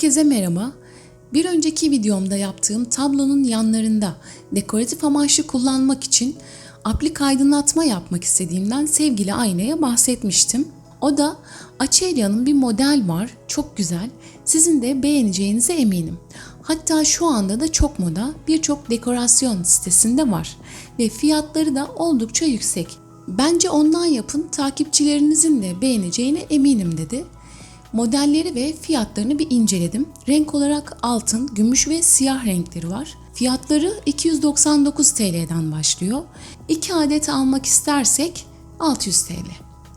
Herkese merhaba. Bir önceki videomda yaptığım tablonun yanlarında dekoratif amaçlı kullanmak için aplik aydınlatma yapmak istediğimden sevgili aynaya bahsetmiştim. O da Açelya'nın bir model var. Çok güzel. Sizin de beğeneceğinize eminim. Hatta şu anda da çok moda birçok dekorasyon sitesinde var ve fiyatları da oldukça yüksek. Bence ondan yapın takipçilerinizin de beğeneceğine eminim dedi. Modelleri ve fiyatlarını bir inceledim. Renk olarak altın, gümüş ve siyah renkleri var. Fiyatları 299 TL'den başlıyor. 2 adet almak istersek 600 TL.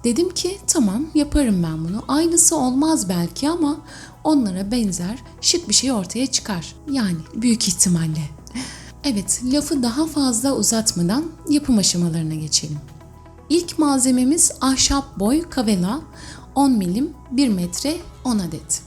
Dedim ki tamam yaparım ben bunu. Aynısı olmaz belki ama onlara benzer şık bir şey ortaya çıkar. Yani büyük ihtimalle. Evet, lafı daha fazla uzatmadan yapım aşamalarına geçelim. İlk malzememiz ahşap boy kavela 10 milim 1 metre 10 adet.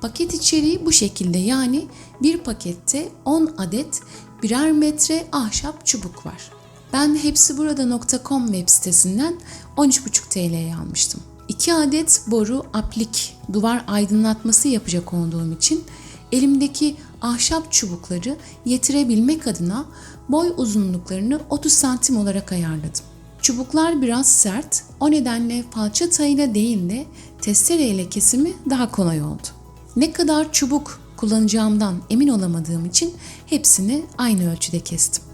Paket içeriği bu şekilde yani bir pakette 10 adet birer metre ahşap çubuk var. Ben hepsiburada.com web sitesinden 13,5 TL'ye almıştım. 2 adet boru aplik duvar aydınlatması yapacak olduğum için elimdeki ahşap çubukları yetirebilmek adına boy uzunluklarını 30 santim olarak ayarladım. Çubuklar biraz sert, o nedenle falçatayla değil de testereyle kesimi daha kolay oldu. Ne kadar çubuk kullanacağımdan emin olamadığım için hepsini aynı ölçüde kestim.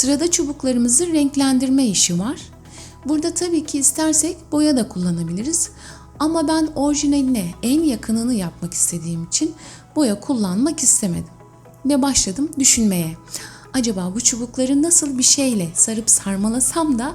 Sırada çubuklarımızı renklendirme işi var. Burada tabii ki istersek boya da kullanabiliriz. Ama ben orijinaline en yakınını yapmak istediğim için boya kullanmak istemedim. Ve başladım düşünmeye. Acaba bu çubukları nasıl bir şeyle sarıp sarmalasam da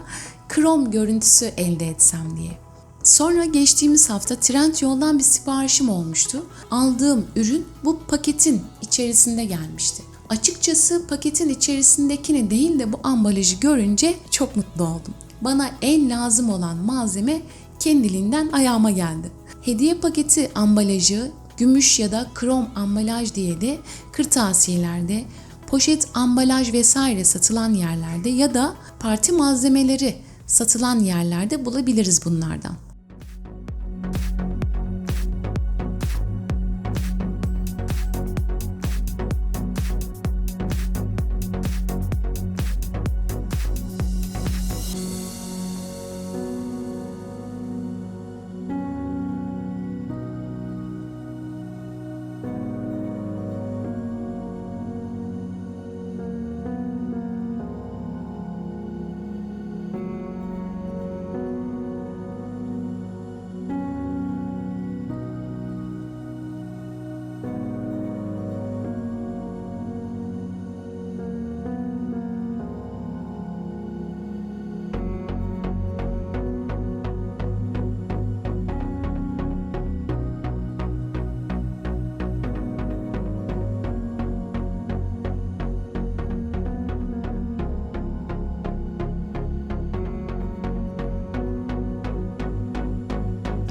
krom görüntüsü elde etsem diye. Sonra geçtiğimiz hafta Trendyol'dan bir siparişim olmuştu. Aldığım ürün bu paketin içerisinde gelmişti. Açıkçası paketin içerisindekini değil de bu ambalajı görünce çok mutlu oldum. Bana en lazım olan malzeme kendiliğinden ayağıma geldi. Hediye paketi ambalajı gümüş ya da krom ambalaj diye de kırtasiyelerde, poşet ambalaj vesaire satılan yerlerde ya da parti malzemeleri satılan yerlerde bulabiliriz bunlardan.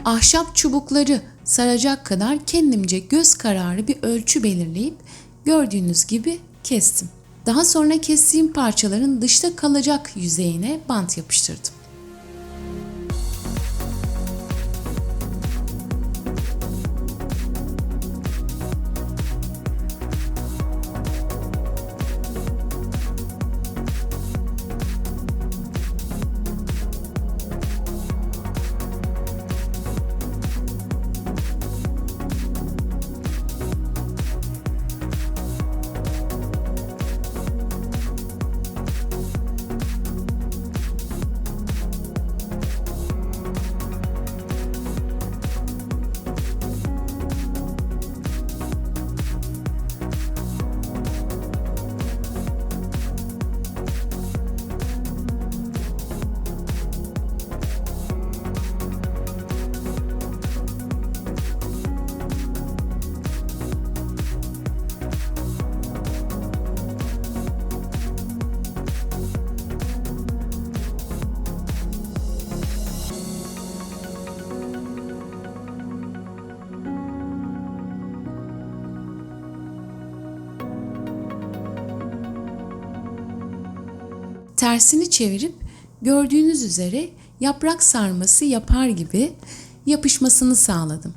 Ahşap çubukları saracak kadar kendimce göz kararı bir ölçü belirleyip gördüğünüz gibi kestim. Daha sonra kestiğim parçaların dışta kalacak yüzeyine bant yapıştırdım. Tersini çevirip gördüğünüz üzere yaprak sarması yapar gibi yapışmasını sağladım.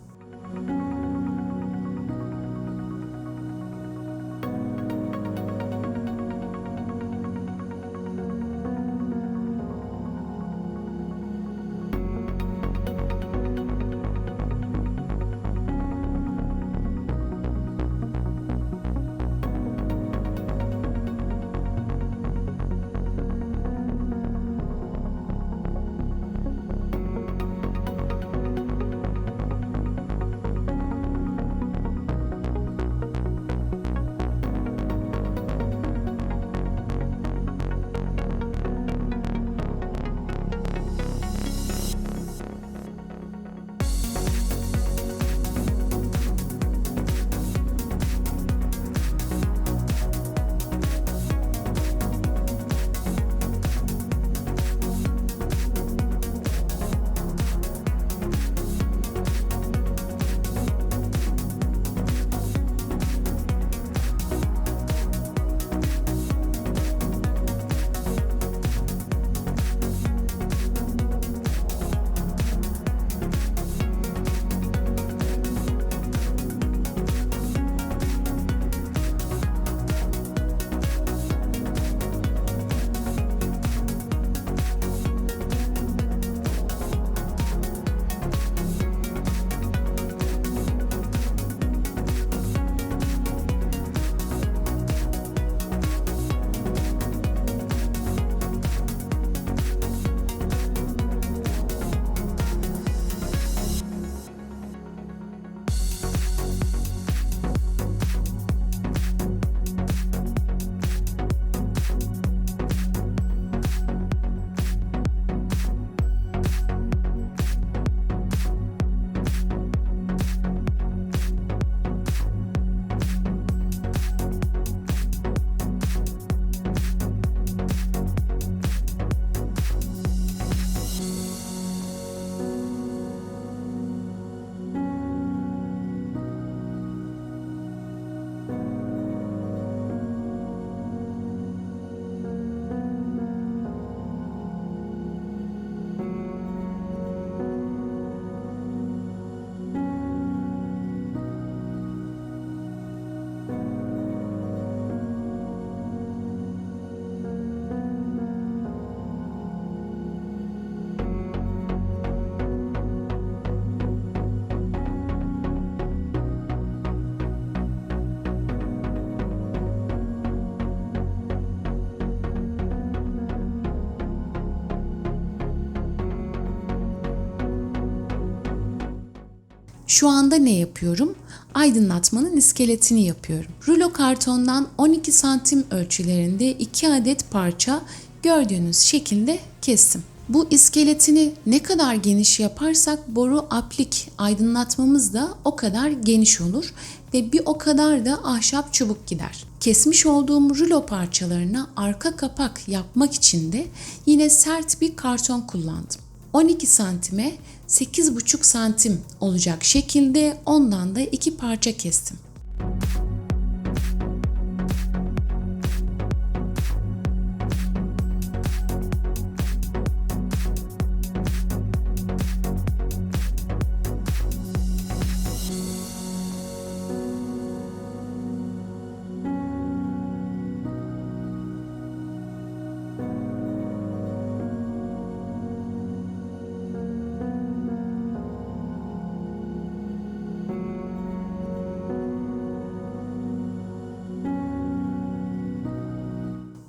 Şu anda ne yapıyorum? Aydınlatmanın iskeletini yapıyorum. Rulo kartondan 12 santim ölçülerinde 2 adet parça gördüğünüz şekilde kestim. Bu iskeletini ne kadar geniş yaparsak boru aplik aydınlatmamız da o kadar geniş olur ve bir o kadar da ahşap çubuk gider. Kesmiş olduğum rulo parçalarına arka kapak yapmak için de yine sert bir karton kullandım. 12 santime 8,5 santim olacak şekilde ondan da iki parça kestim.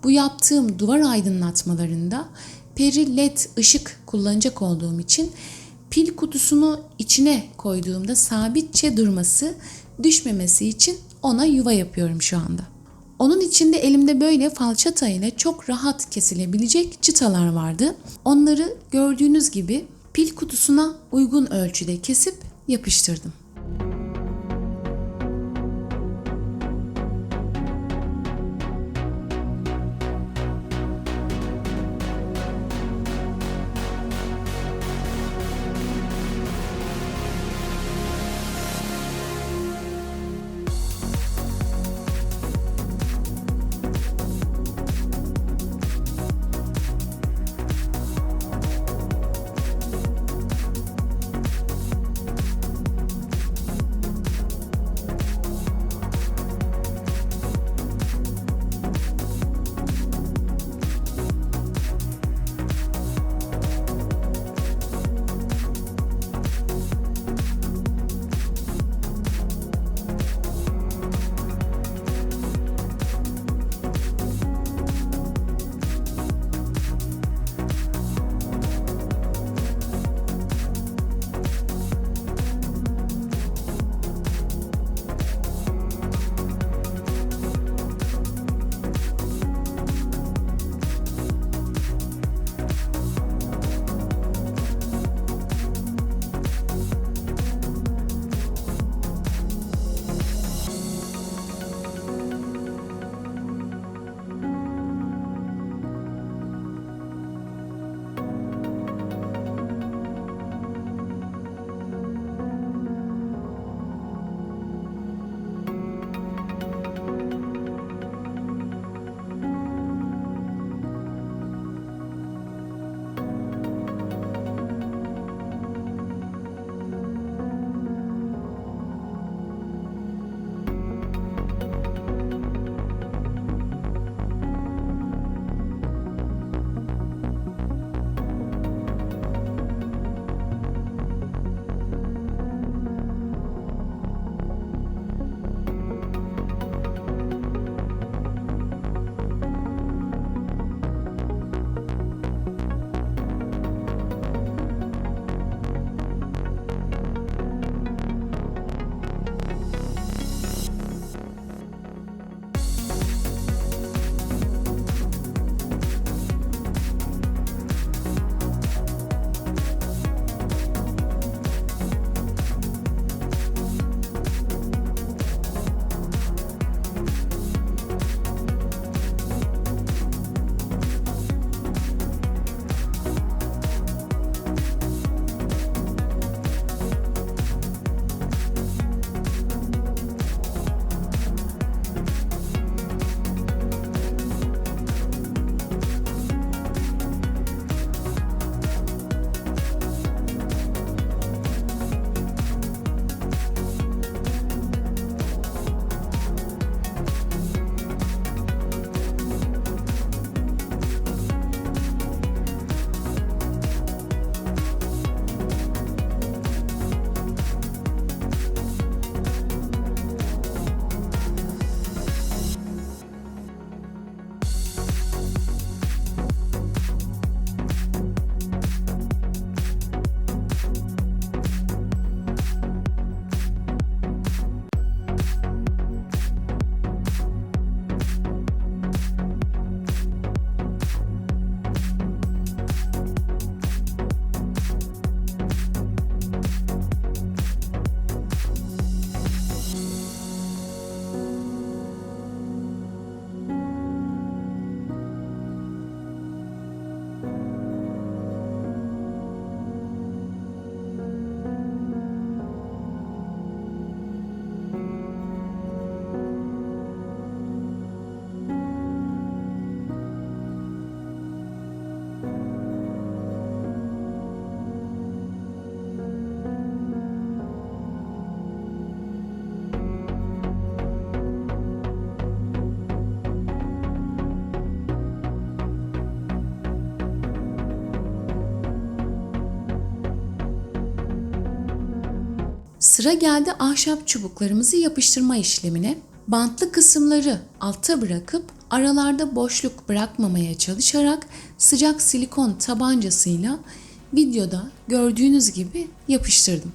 Bu yaptığım duvar aydınlatmalarında peri led ışık kullanacak olduğum için pil kutusunu içine koyduğumda sabitçe durması, düşmemesi için ona yuva yapıyorum şu anda. Onun içinde elimde böyle falçata ile çok rahat kesilebilecek çıtalar vardı. Onları gördüğünüz gibi pil kutusuna uygun ölçüde kesip yapıştırdım. Sıra geldi ahşap çubuklarımızı yapıştırma işlemine. Bantlı kısımları altta bırakıp aralarda boşluk bırakmamaya çalışarak sıcak silikon tabancasıyla videoda gördüğünüz gibi yapıştırdım.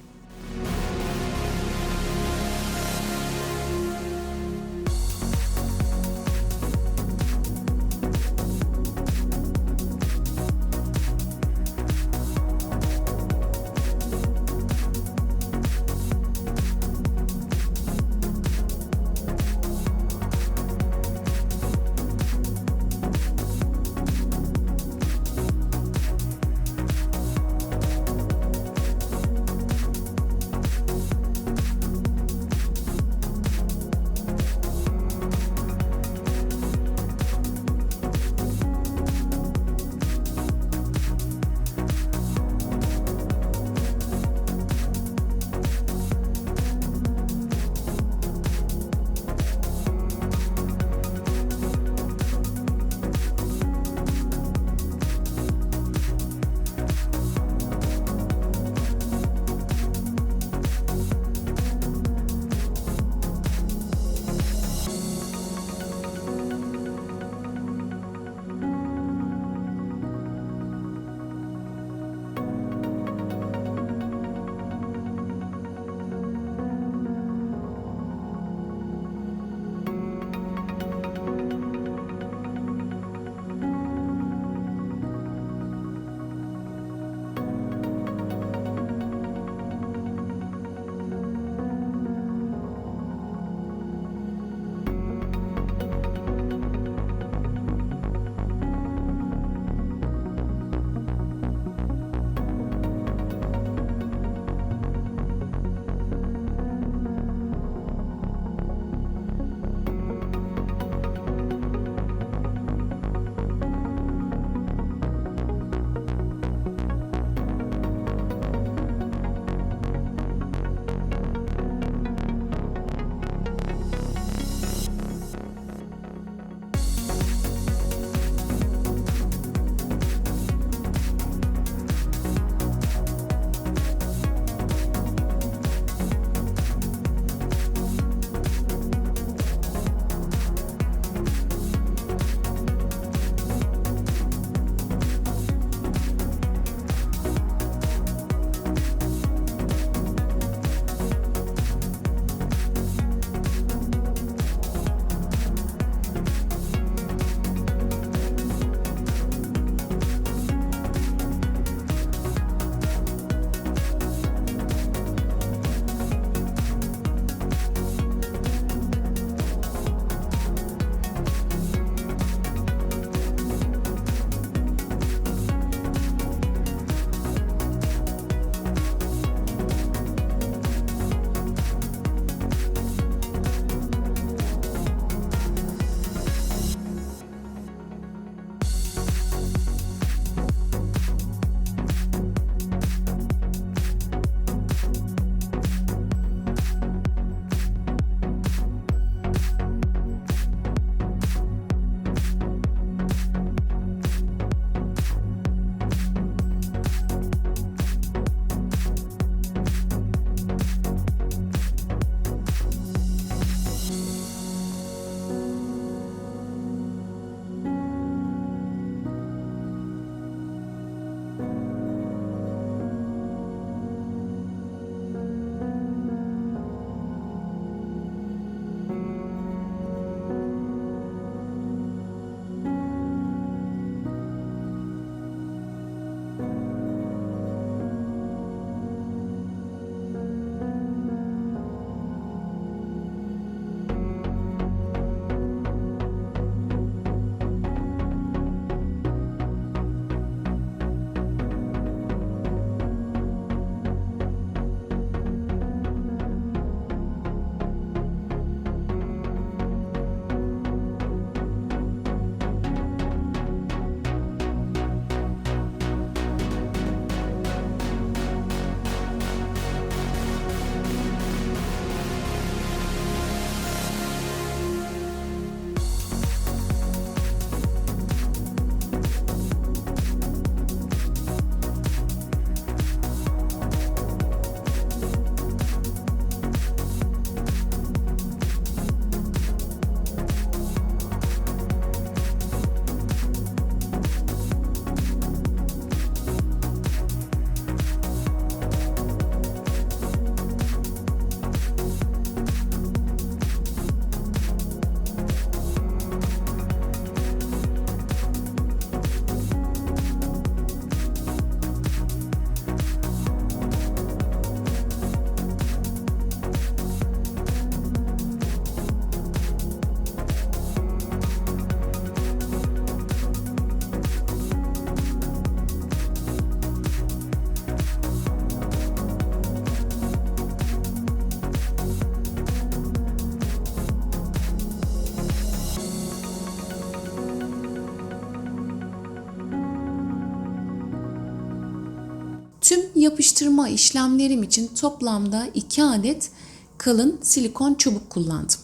Yapıştırma işlemlerim için toplamda 2 adet kalın silikon çubuk kullandım.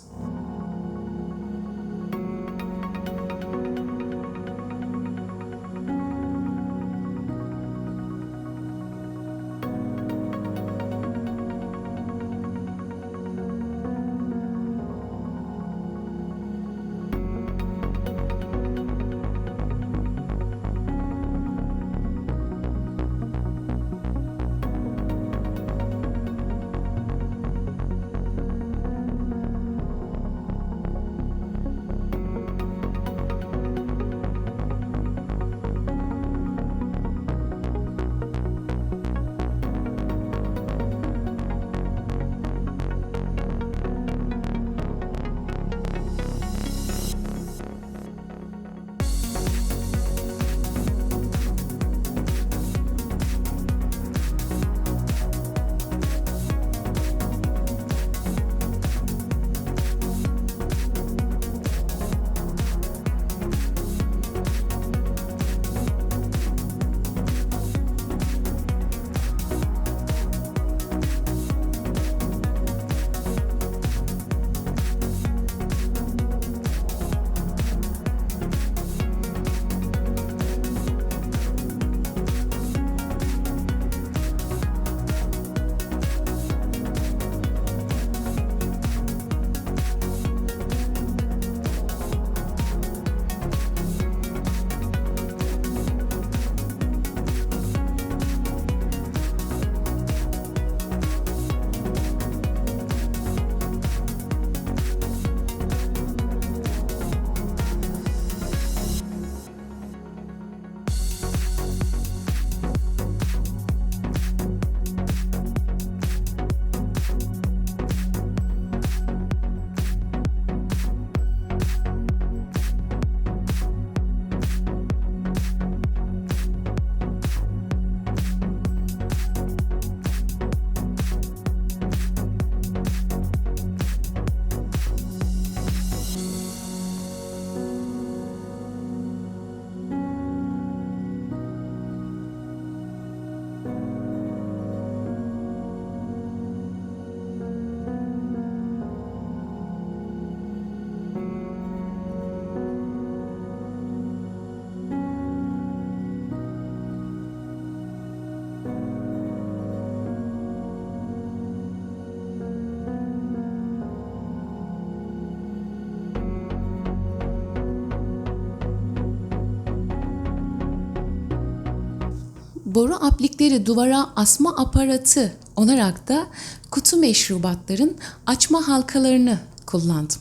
Boru aplikleri duvara asma aparatı olarak da kutu meşrubatların açma halkalarını kullandım.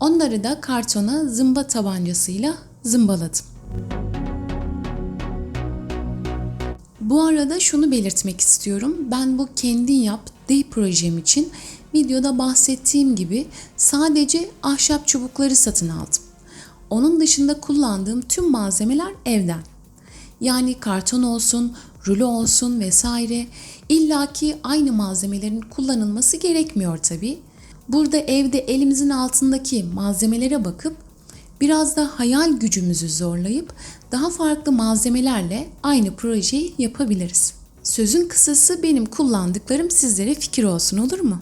Onları da kartona zımba tabancasıyla zımbaladım. Bu arada şunu belirtmek istiyorum. Ben bu kendin yap day projem için videoda bahsettiğim gibi sadece ahşap çubukları satın aldım. Onun dışında kullandığım tüm malzemeler evden. Yani karton olsun, rulo olsun vesaire illaki aynı malzemelerin kullanılması gerekmiyor tabi. Burada evde elimizin altındaki malzemelere bakıp biraz da hayal gücümüzü zorlayıp daha farklı malzemelerle aynı projeyi yapabiliriz. Sözün kısası benim kullandıklarım sizlere fikir olsun olur mu?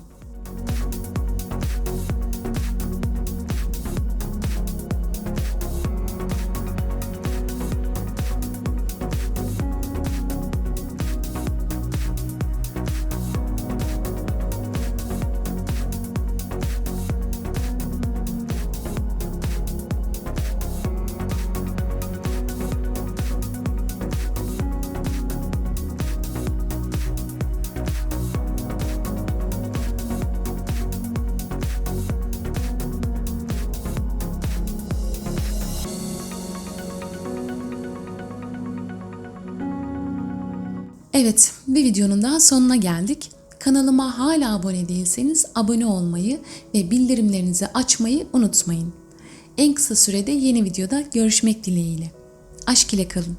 Evet, bir videonun daha sonuna geldik. Kanalıma hala abone değilseniz abone olmayı ve bildirimlerinizi açmayı unutmayın. En kısa sürede yeni videoda görüşmek dileğiyle. Aşk ile kalın.